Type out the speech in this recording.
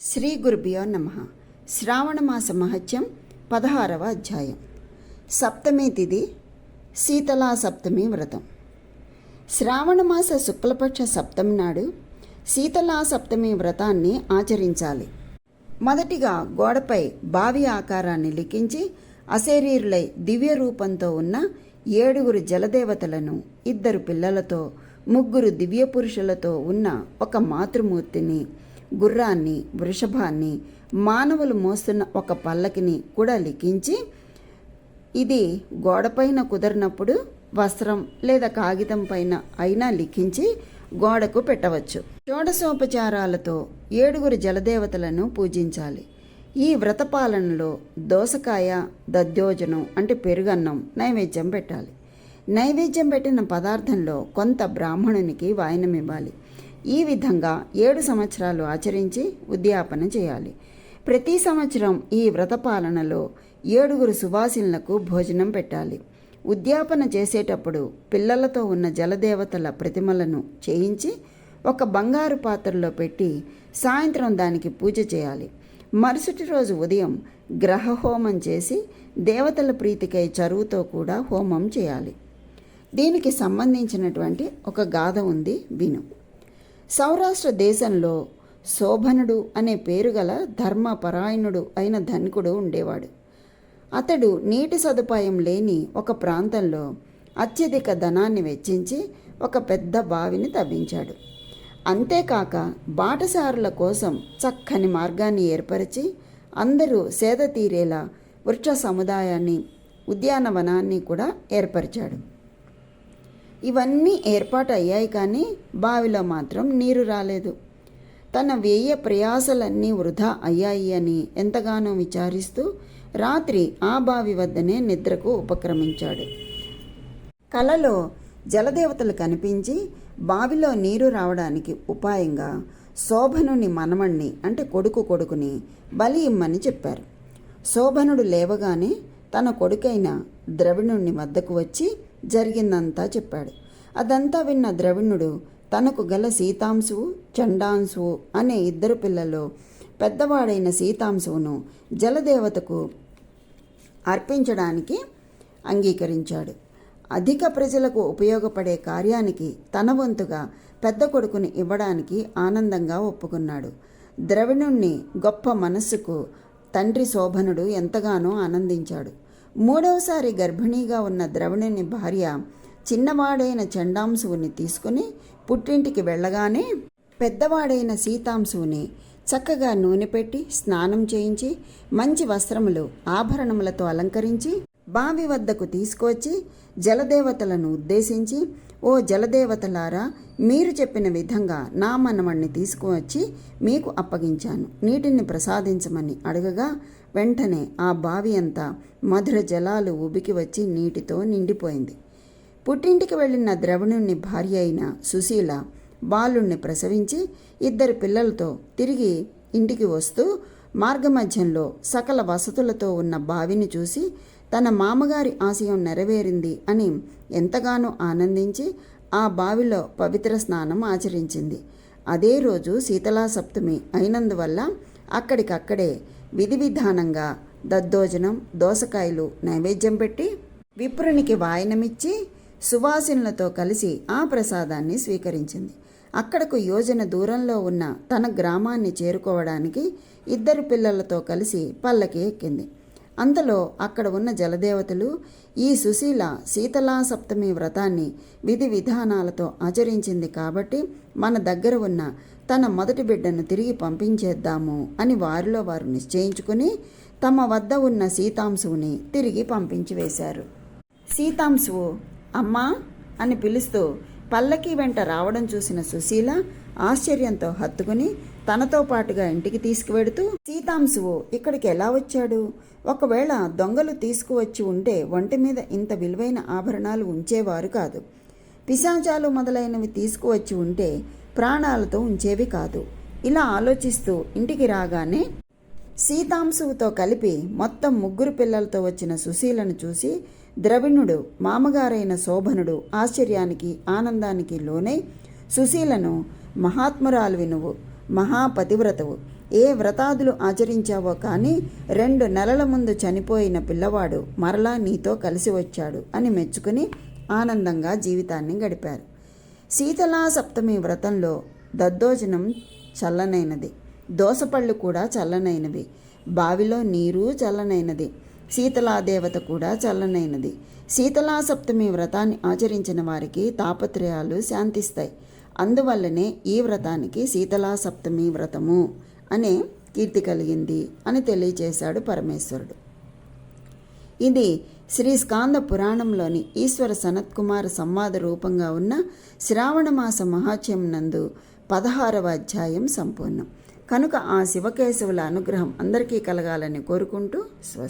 శ్రీ గురుభ్యో నమ. శ్రావణమాస మహత్యం పదహారవ అధ్యాయం. సప్తమి తిథి శీతలా సప్తమి వ్రతం. శ్రావణమాస శుక్లపక్ష సప్తమి నాడు శీతలా సప్తమి వ్రతాన్ని ఆచరించాలి. మొదటిగా గోడపై బావి ఆకారాన్ని లిఖించి అశరీరులై దివ్య రూపంతో ఉన్న ఏడుగురు జలదేవతలను ఇద్దరు పిల్లలతో ముగ్గురు దివ్య పురుషులతో ఉన్న ఒక మాతృమూర్తిని గుర్రాన్ని వృషభాన్ని మానవులు మోస్తున్న ఒక పల్లకిని కూడా లిఖించి ఇది గోడపైన కుదరినప్పుడు వస్త్రం లేదా కాగితం పైన అయినా లిఖించి గోడకు పెట్టవచ్చు. షోడశోపచారాలతో ఏడుగురు జలదేవతలను పూజించాలి. ఈ వ్రతపాలనలో దోసకాయ దద్యోజనం అంటే పెరుగన్నం నైవేద్యం పెట్టాలి. నైవేద్యం పెట్టిన పదార్థంలో కొంత బ్రాహ్మణునికి వాయనం ఇవ్వాలి. ఈ విధంగా ఏడు సంవత్సరాలు ఆచరించి ఉద్యాపన చేయాలి. ప్రతి సంవత్సరం ఈ వ్రతపాలనలో ఏడుగురు సువాసినులకు భోజనం పెట్టాలి. ఉద్యాపన చేసేటప్పుడు పిల్లలతో ఉన్న జలదేవతల ప్రతిమలను చేయించి ఒక బంగారు పాత్రలో పెట్టి సాయంత్రం దానికి పూజ చేయాలి. మరుసటి రోజు ఉదయం గ్రహ హోమం చేసి దేవతల ప్రీతికై చరువుతో కూడా హోమం చేయాలి. దీనికి సంబంధించినటువంటి ఒక గాథ ఉంది విను. సౌరాష్ట్ర దేశంలో శోభనుడు అనే పేరు గల ధర్మపరాయణుడు అయిన ధనికుడు ఉండేవాడు. అతడు నీటి సదుపాయం లేని ఒక ప్రాంతంలో అత్యధిక ధనాన్ని వెచ్చించి ఒక పెద్ద బావిని తవ్వించాడు. అంతేకాక బాటసారుల కోసం చక్కని మార్గాన్ని ఏర్పరిచి అందరూ సేద తీరేలా వృక్ష సముదాయాన్ని ఉద్యానవనాన్ని కూడా ఏర్పరిచాడు. ఇవన్నీ ఏర్పాటు అయ్యాయి కానీ బావిలో మాత్రం నీరు రాలేదు. తన వ్యయ ప్రయాసలన్నీ వృధా అయ్యాయి అని ఎంతగానో విచారిస్తూ రాత్రి ఆ బావి వద్దనే నిద్రకు ఉపక్రమించాడు. కలలో జలదేవతలు కనిపించి బావిలో నీరు రావడానికి ఉపాయంగా శోభనుని మనమణ్ణి అంటే కొడుకు కొడుకుని బలి ఇమ్మని చెప్పారు. శోభనుడు లేవగానే తన కొడుకైన ద్రవిణుణ్ణి వద్దకు వచ్చి జరిగిందంతా చెప్పాడు. అదంతా విన్న ద్రవిణుడు తనకు గల సీతాంశువు చండాంశువు అనే ఇద్దరు పిల్లలు పెద్దవాడైన సీతాంశువును జలదేవతకు అర్పించడానికి అంగీకరించాడు. అధిక ప్రజలకు ఉపయోగపడే కార్యానికి తన వంతుగా పెద్ద కొడుకుని ఇవ్వడానికి ఆనందంగా ఒప్పుకున్నాడు. ద్రవిణుణ్ణి గొప్ప మనస్సుకు తండ్రి శోభనుడు ఎంతగానో ఆనందించాడు. మూడవసారి గర్భిణీగా ఉన్న ద్రవిణుని భార్య చిన్నవాడైన చండాంశువుని తీసుకుని పుట్టింటికి వెళ్ళగానే పెద్దవాడైన సీతాంశువుని చక్కగా నూనె పెట్టి స్నానం చేయించి మంచి వస్త్రములు ఆభరణములతో అలంకరించి బావి వద్దకు తీసుకొచ్చి జలదేవతలను ఉద్దేశించి ఓ జలదేవతలారా మీరు చెప్పిన విధంగా నా మనవణ్ణి తీసుకువచ్చి మీకు అప్పగించాను. నీటిని ప్రసాదించమని అడగగా వెంటనే ఆ బావి అంతా మధుర జలాలు ఉబికి వచ్చి నీటితో నిండిపోయింది. పుట్టింటికి వెళ్ళిన ద్రవణుని భార్య అయిన సుశీల బాలుణ్ణి ప్రసవించి ఇద్దరు పిల్లలతో తిరిగి ఇంటికి వస్తూ మార్గమధ్యంలో సకల వసతులతో ఉన్న బావిని చూసి తన మామగారి ఆశయం నెరవేరింది అని ఎంతగానో ఆనందించి ఆ బావిలో పవిత్ర స్నానం ఆచరించింది. అదే రోజు శీతలా సప్తమి అయినందువల్ల అక్కడికక్కడే విధి విధానంగా దద్దోజనం దోసకాయలు నైవేద్యం పెట్టి విప్రునికి వాయనమిచ్చి సువాసినులతో కలిసి ఆ ప్రసాదాన్ని స్వీకరించింది. అక్కడకు యోజన దూరంలో ఉన్న తన గ్రామాన్ని చేరుకోవడానికి ఇద్దరు పిల్లలతో కలిసి పల్లకి ఎక్కింది. అంతలో అక్కడ ఉన్న జలదేవతలు ఈ సుశీల శీతలా సప్తమి వ్రతాన్ని విధి విధానాలతో ఆచరించింది కాబట్టి మన దగ్గర ఉన్న తన మొదటి బిడ్డను తిరిగి పంపించేద్దాము అని వారిలో వారు నిశ్చయించుకుని తమ వద్ద ఉన్న సీతాంశువుని తిరిగి పంపించి వేశారు. సీతాంశువు అమ్మా అని పిలుస్తూ పల్లకి వెంట రావడం చూసిన సుశీల ఆశ్చర్యంతో హత్తుకుని తనతో పాటుగా ఇంటికి తీసుకువెడుతూ సీతాంశువు ఇక్కడికి ఎలా వచ్చాడు? ఒకవేళ దొంగలు తీసుకువచ్చి ఉంటే ఒంటి మీద ఇంత విలువైన ఆభరణాలు ఉంచేవారు కాదు. పిశాచాలు మొదలైనవి తీసుకువచ్చి ఉంటే ప్రాణాలతో ఉంచేవి కాదు. ఇలా ఆలోచిస్తూ ఇంటికి రాగానే సీతాంశువుతో కలిపి మొత్తం ముగ్గురు పిల్లలతో వచ్చిన సుశీలను చూసి ద్రవిణుడు మామగారైన శోభనుడు ఆశ్చర్యానికి ఆనందానికి లోనై సుశీలను మహాత్మురాలువి నువ్వు. మహాపతివ్రతవు. ఏ వ్రతాదులు ఆచరించావో కానీ రెండు నెలల ముందు చనిపోయిన పిల్లవాడు మరలా నీతో కలిసి వచ్చాడు అని మెచ్చుకుని ఆనందంగా జీవితాన్ని గడిపారు. శీతలా సప్తమి వ్రతంలో దద్దోజనం చల్లనైనది. దోసపళ్ళు కూడా చల్లనైనవి. బావిలో నీరు చల్లనైనది. శీతలాదేవత కూడా చల్లనైనది. శీతలా సప్తమి వ్రతాన్ని ఆచరించిన వారికి తాపత్రయాలు శాంతిస్తాయి. అందువల్లనే ఈ వ్రతానికి శీతలా సప్తమి వ్రతము అనే కీర్తి కలిగింది అని తెలియజేశాడు పరమేశ్వరుడు. ఇది శ్రీ స్కాంద పురాణంలోని ఈశ్వర సనత్కుమార సంవాద రూపంగా ఉన్న శ్రావణ మాస మహాత్యం నందు పదహారవ అధ్యాయం సంపూర్ణం. కనుక ఆ శివకేశవుల అనుగ్రహం అందరికీ కలగాలని కోరుకుంటూ స్వస్తి.